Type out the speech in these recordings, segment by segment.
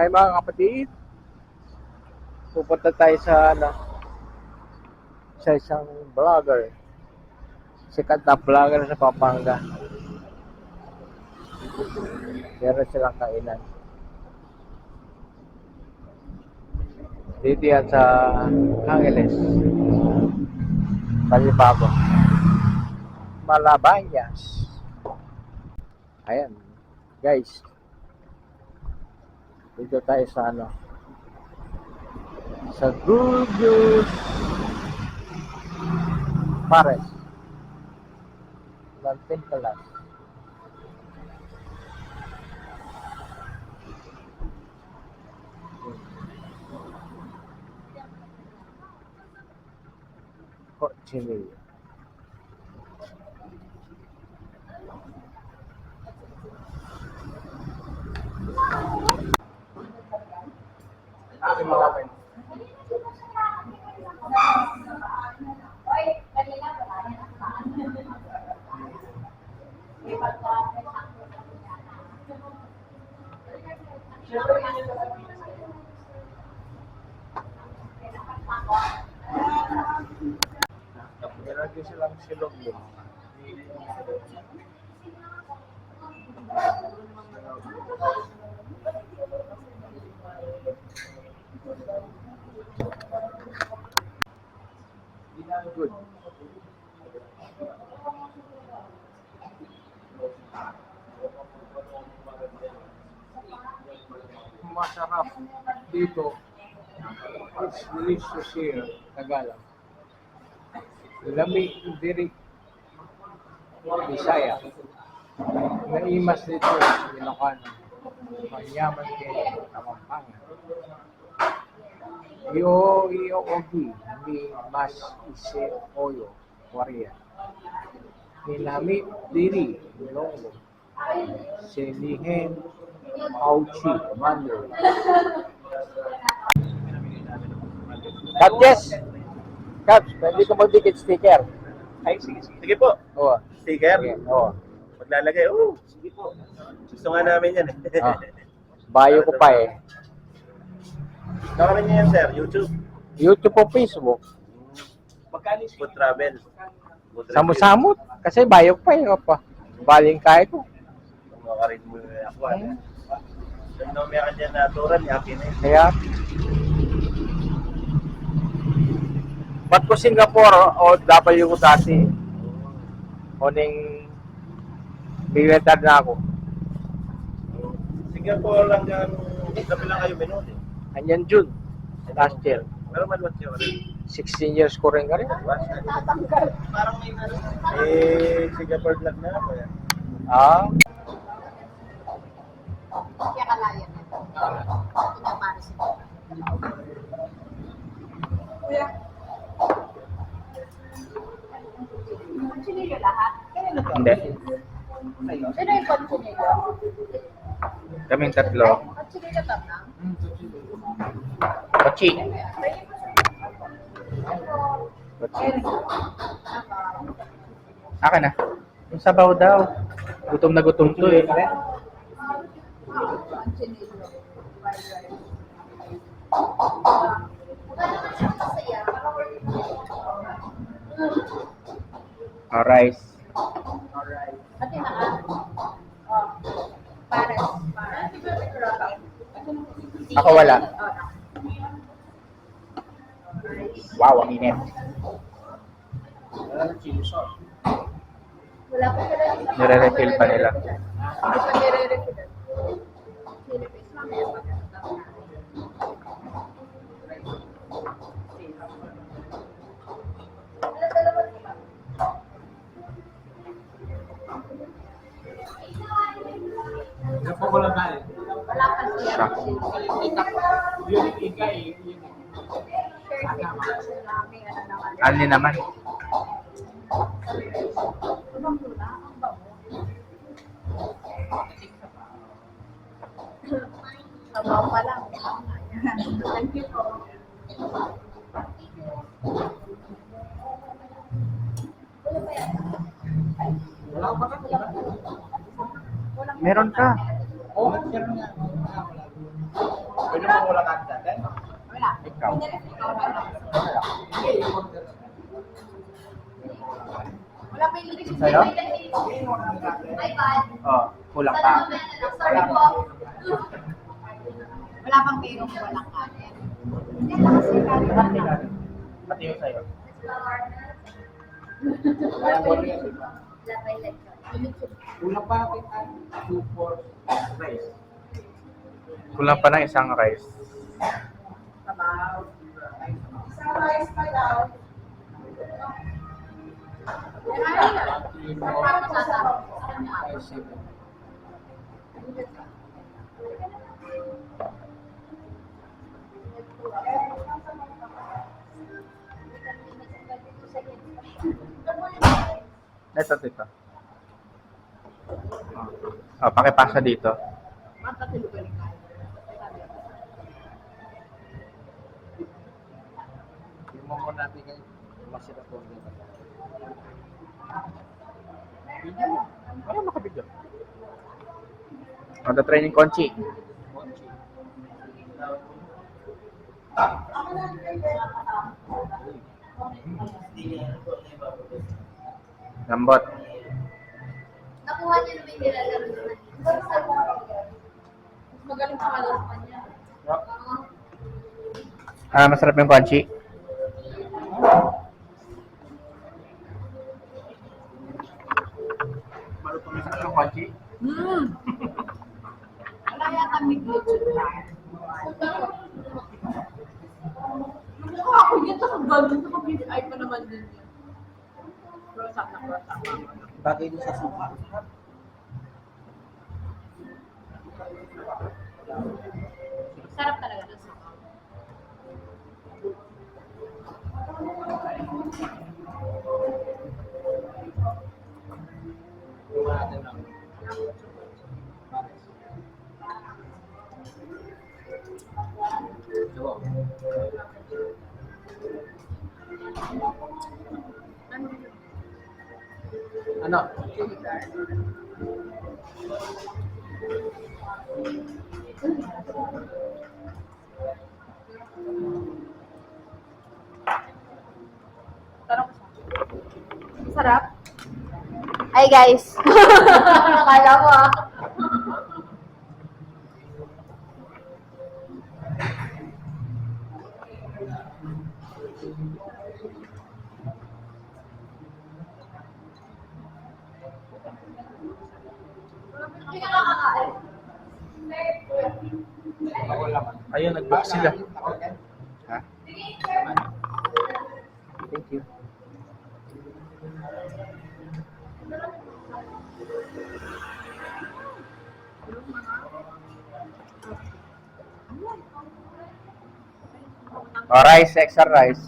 Hi mga kapatid. Pupunta tayo sa ano sa isang vlogger. Sikat na vlogger sa Pampanga. Meron silang kainan. Dito yan sa Angeles. Balibago. Malabayas. Ayan. Guys. Dito tayo sa ano. Sa Gugus Pares. Lantin Kalas. Cochinillo. Aking mga friends. Meron din silang silog doon. Good. Masarap dito. It's delicious here, Tagalog. Lami diri Bisaya. Naimas dito Ilocano. Manyaman kayo Kapampangan. Iyo iyo ogi ni mas ise oyo waria. Nilami diri Ilonggo. Senihen Auchi Mandarin. Yes. Kat, pwede ko magdikit sticker. Ay, sige, sige. Sige po. Oo. Sticker. Sige, oo. Maglalagay. Oo, sige po. Gusto nga namin yan eh. Ah. Bayo ko pa eh. Namin niyo yan, sir. YouTube. YouTube o Facebook. Magkano Food travel. Food review. Samot-samot. Kasi bayo ko pa eh. Opa. Baling kaya ko. Makarin mo yung ako. ano. Kung na umiyakan dyan na turan, na yun. Kaya, ba't ko Singapore o W ko dati? O ning biwetar na ako. Singapore lang dyan. Gabi lang kayo minut eh. Anyan June. Last year. Pero malwat siya rin. 16 years ko rin ka rin. Parang may Eh, Singapore vlog na ako yan. Ah, Kaya kalaya na. Ito na para sa Kuya. Kunsinilyo lahat? hindi. Sino yung kunsinilyo? Kaming tatlo. Kunsinilyo tam lang? Kochi. Kochi. Akin na. Yung sabaw daw. Gutom na gutom to eh. Kunsinilyo. Masaya. Ah, rice. Pati na ka. Oh. Pares. Ako wala. Wow, ang init. Wala pa sila. Nire-refill pa nila. Hindi pa nire-refill. Philippines, mamaya pagkatapos natin. Wala dalawa sila. Wala ano naman. Sabaw pa lang. Thank you po. Meron ka. Oo, meron nga. Ano mo wala ka dati? Wala. Ikaw. Ikaw ba lang? Wala pa yung lyrics. Sa'yo? Oh, kulang pa. Sorry po. Wala pang perong walang kanin. Hindi lang kasi kanin. Pati yung sa'yo. Kulang pa kita. Two, four, rice. Kulang pa ng isang rice. Sabaw. Isang rice pa daw. Ito, dito. Oh, pakipasa dito. Yung mo natin kayo. Masira po. Ano makabigyo? Ano training Conchi? Lambot. Nakuha niya naman yung nilalaro niya. Mas magaling pa kalaro sa kanya. Ah, masarap yung Conchi. Yung Conchi. Hmm. Wala yata may glitch? Mukha ako yun, tapos gano'n, tapos hindi ay pa naman din yun. Cross up na cross up. Bagay doon sa suka. Sarap talaga doon sa Yung natin Sarap? Hi guys! Akala mo ah. Ayun, nag-book sila. Ha? Thank you. Oh, rice, extra rice.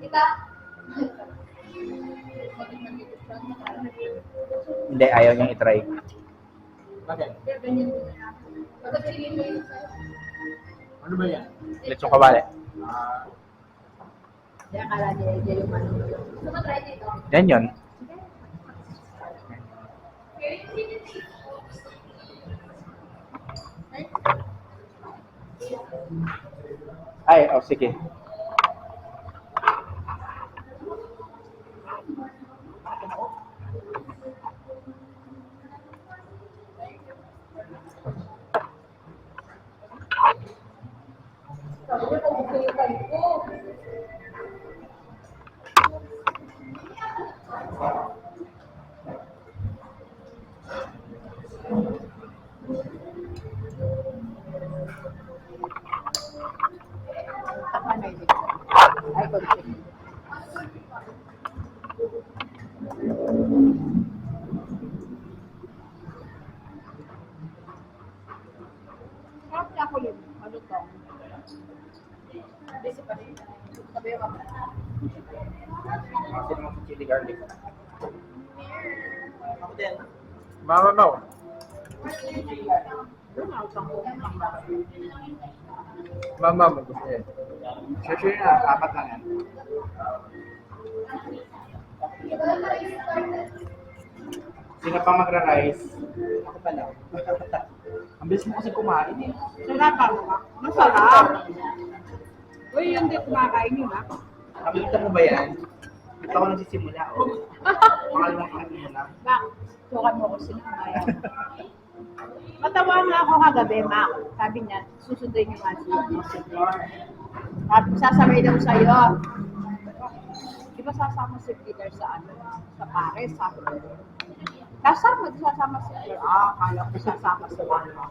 Kita. Hindi, ayaw niyang itry. Bakit? Ano ba yan? Lechong kabali. Ah? Yan yun. Ay, oh, sige. Ay, konti. Sarap Mama mo gusto yan. Sure, na. Ah, apat lang yan. Sino pa magra-rice? Ako pala. Ang bilis mo kasi kumain eh. Sarap ako. Masarap. Uy, yung di kumakain yun ah. Nakita mo ba yan? Ito ako nagsisimula oh. Mga limang kami na. Bak, tukan mo ko sila. Matawa na ako kagabi, Mak. Sabi niya, susundin niyo nga si Flor. At sasabay daw sa'yo. Di ba sasama si Peter sa ano? Sa Paris, sabi ko. Kasama, di sasama si Flor. Ah, akala ko sasama si Mama.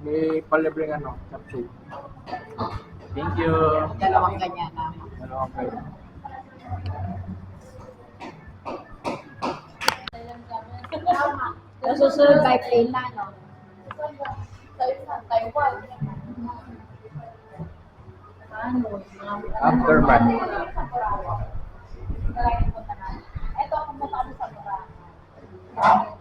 May palibreng ano, cupcake. Thank you. Dalawang ganyan na. Dalawang ganyan. Nasusunod by plane na, no? Taiwan. Ano? Aftermath. Ito, pumunta kami sa Boracay.